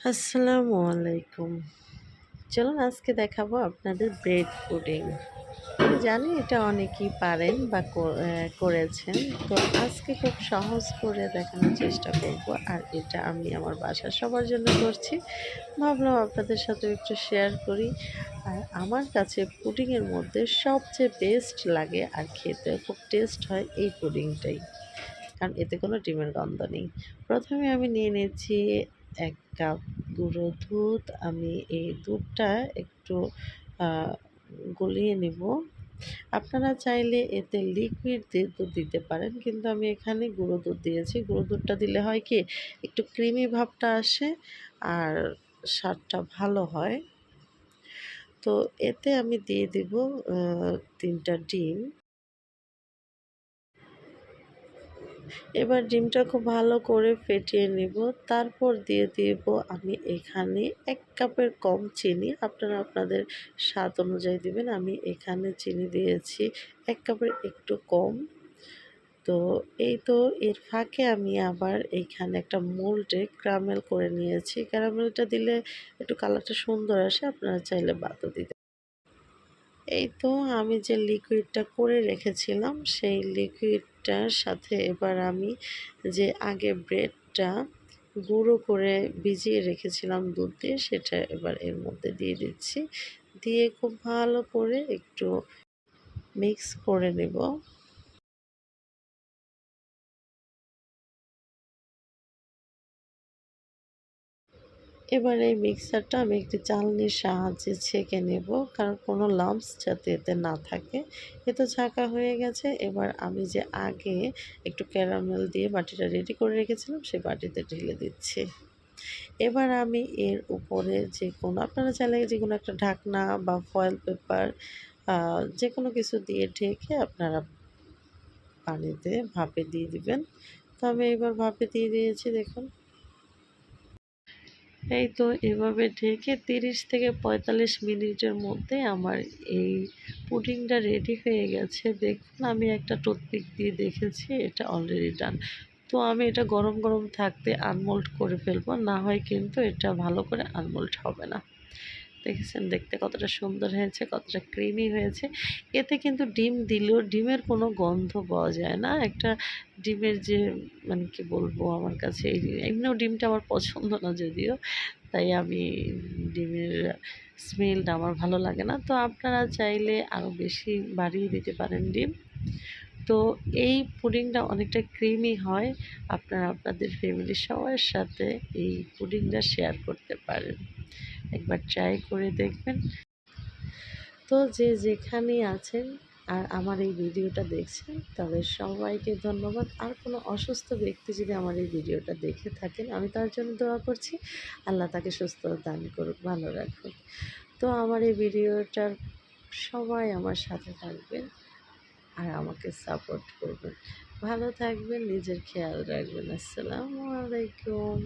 আসসালামু আলাইকুম। চলুন আজকে দেখাবো আপনাদের ব্রেড পুডিং জানি এটা অনেকেই পারেন বা করেছেন। তো আজকে খুব সহজ করে দেখানোর চেষ্টা করব। আর এটা আমি আমার বাসার সবার জন্য করছি। ভাবলাম আপনাদের সাথে একটু শেয়ার করি। আর আমার কাছে পুডিংয়ের মধ্যে সবচেয়ে বেস্ট লাগে আর খেতে খুব টেস্ট হয় এই পুডিংটাই কারণ এতে কোনো ডিমের গন্ধ নেই। প্রথমে আমি নিয়ে নিয়েছি এক কাপ গুঁড়ো দুধ। আমি এই দুধটা একটু গলিয়ে নিব। আপনারা চাইলে এতে লিকুইড দুধ দিতে পারেন, কিন্তু আমি এখানে গুঁড়ো দুধ দিয়েছি। গুঁড়ো দুধটা দিলে হয় কি, একটু ক্রিমি ভাবটা আসে আর স্বাদটা ভালো হয়। তো এতে আমি দিয়ে দিব তিনটা ডিম। এবার ডিমটা খুব ভালো করে ফেটিয়ে নিব। তারপর দিয়ে দিব আমি এখানে এক কাপের কম চিনি। আপনারা আপনাদের স্বাদ অনুযায়ী দিবেন। আমি এখানে চিনি দিয়েছি এক কাপের একটু কম। তো এই তো এর ফাঁকে আমি আবার এইখানে একটা মোল্ডে ক্যারামেল করে নিয়েছি। ক্যারামেলটা দিলে একটু কালারটা সুন্দর আসে। আপনারা চাইলে বাদও দিতে এই তো আমি যে লিকুইডটা করে রেখেছিলাম, সেই লিকুইডটার সাথে এবার আমি যে আগে ব্রেডটা গুঁড়ো করে ভিজিয়ে রেখেছিলাম দুধ দিয়ে, সেটা এবার এর মধ্যে দিয়ে দিচ্ছি। দিয়ে খুব ভালো করে একটু মিক্স করে নেব। এবার এই মিক্সারটা আমি একটি চালনির সাহায্যে ছেঁকে নেব, কারণ কোনো লাম্পস যাতে এতে না থাকে। এ তো ছাঁকা হয়ে গেছে। এবার আমি যে আগে একটু ক্যারামেল দিয়ে বাটিটা রেডি করে রেখেছিলাম, সেই বাটিতে ঢেলে দিচ্ছি। এবার আমি এর উপরে যে কোনো, আপনারা চাইলে যে কোনো একটা ঢাকনা বা ফয়েল পেপার যে কোনো কিছু দিয়ে ঢেকে আপনারা পানিতে ভাপে দিয়ে দিবেন। তো আমি এবার ভাপে দিয়ে দিয়েছি, দেখুন। এই তো এভাবে ঢেকে তিরিশ থেকে পঁয়তাল্লিশ মিনিটের মধ্যে আমার এই পুডিংটা রেডি হয়ে গেছে। দেখুন, আমি একটা টুথপিক দিয়ে দেখেছি, এটা অলরেডি ডান তো আমি এটা গরম গরম থাকতে আনমোল্ড করে ফেলব, না হয় কিন্তু এটা ভালো করে আনমোল্ড হবে না। দেখেছেন? দেখতে কতটা সুন্দর হয়েছে, কতটা ক্রিমি হয়েছে। এতে কিন্তু ডিম দিলেও ডিমের কোনো গন্ধ পাওয়া যায় না। একটা ডিমের যে মানে কি বলব আমার কাছে এমনিও ডিমটা আমার পছন্দ না যদিও, তাই আমি ডিমের স্মেলটা আমার ভালো লাগে না। তো আপনারা চাইলে আরও বেশি বাড়িয়ে দিতে পারেন ডিম। তো এই পুডিংটা অনেকটা ক্রিমি হয়। আপনারা আপনাদের ফ্যামিলির সবার সাথে এই পুডিংটা শেয়ার করতে পারেন। একবার ট্রাই করে দেখবেন। তো যে যেখানে আছেন আর আমার এই ভিডিওটা দেখছেন, তাদের সবাইকে ধন্যবাদ। আর কোনো অসুস্থ ব্যক্তি যদি আমার এই ভিডিওটা দেখে থাকেন, আমি তার জন্য দোয়া করছি। আল্লাহ তাকে সুস্থ দান করুক, ভালো রাখুক। তো আমার এই ভিডিওটার সবাই আমার সাথে থাকবেন আর আমাকে সাপোর্ট করবেন। ভালো থাকবেন, নিজের খেয়াল রাখবেন। আসসালামু আলাইকুম।